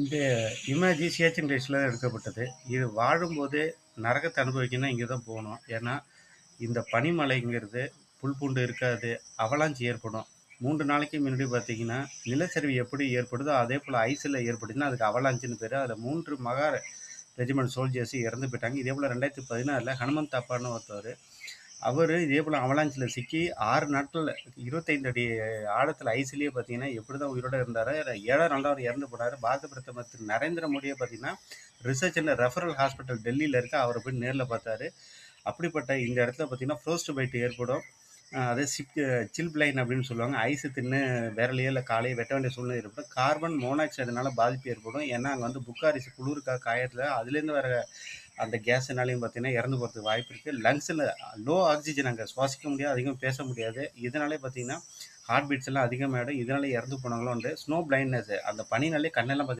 இந்த இமேஜ் சியாச்சின் தான் எடுக்கப்பட்டது. இது வாழும்போதே நரகத்தை அனுபவிக்கணும்னா இங்கே தான் போகணும். ஏன்னா இந்த பனிமலைங்கிறது புல் பூண்டு இருக்காது அவலாஞ்சி ஏற்படும். மூன்று நாளைக்கு முன்னாடி பார்த்தீங்கன்னா நிலச்சரிவு எப்படி ஏற்படுதோ அதே போல் ஐஸில் ஏற்படுதுன்னா அதுக்கு அவலாஞ்சின்னு பேர். அதில் மூன்று மகார ரெஜிமெண்ட் சோல்ஜர்ஸ் இறந்து போயிட்டாங்க. இதே போல் ரெண்டாயிரத்தி பதினாறில் ஹனுமந்த் தாப்பான்னு ஒருத்தவர் அவர் இதே போல் அவலாஞ்சில் சிக்கி ஆறு நாட்களில் இருபத்தைந்து அடி ஆழத்தில் ஐஸ்லேயே பார்த்தீங்கன்னா எப்படி தான் உயிரோட இருந்தார் ஏழாம் நாள் அவர் இறந்து போனார். பாரத பிரதமர் திரு. நரேந்திர மோடியை பார்த்தீங்கன்னா ரிசர்ச் அண்ட் ரெஃபரல் ஹாஸ்பிட்டல் டெல்லியில் இருக்க அவரை போய் நேரில் பார்த்தாரு. அப்படிப்பட்ட இந்த இடத்துல பார்த்தீங்கன்னா ஃப்ரோஸ்ட் பைட் ஏற்படும் அதே சிப் சில் பிளைன் அப்படின்னு சொல்லுவாங்க. ஐஸு தின்னு விரலையோ இல்லை காலையோ வெட்ட வேண்டிய சூழ்நிலை ஏற்படும். கார்பன் மோனாக்சைடுனால பாதிப்பு ஏற்படும். ஏன்னா அங்கே வந்து புக்காரிசி குளிருக்கா காயத்தில். அதுலேருந்து வர அந்த கேஸுனாலையும் பார்த்தீங்கன்னா இறந்து போகிறதுக்கு வாய்ப்பு இருக்குது லங்ஸில் லோ ஆக்சிஜன் அங்கே சுவாசிக்க முடியாது அதிகம் பேச முடியாது. இதனாலே பார்த்தீங்கன்னா ஹார்ட் பீட்ஸ் எல்லாம் அதிகமாகிடும் இதனால இறந்து போனவங்களும் உண்டு. ஸ்னோ பிளைண்ட்னஸ் அந்த பனினாலே கண்ணெல்லாம் பார்த்தி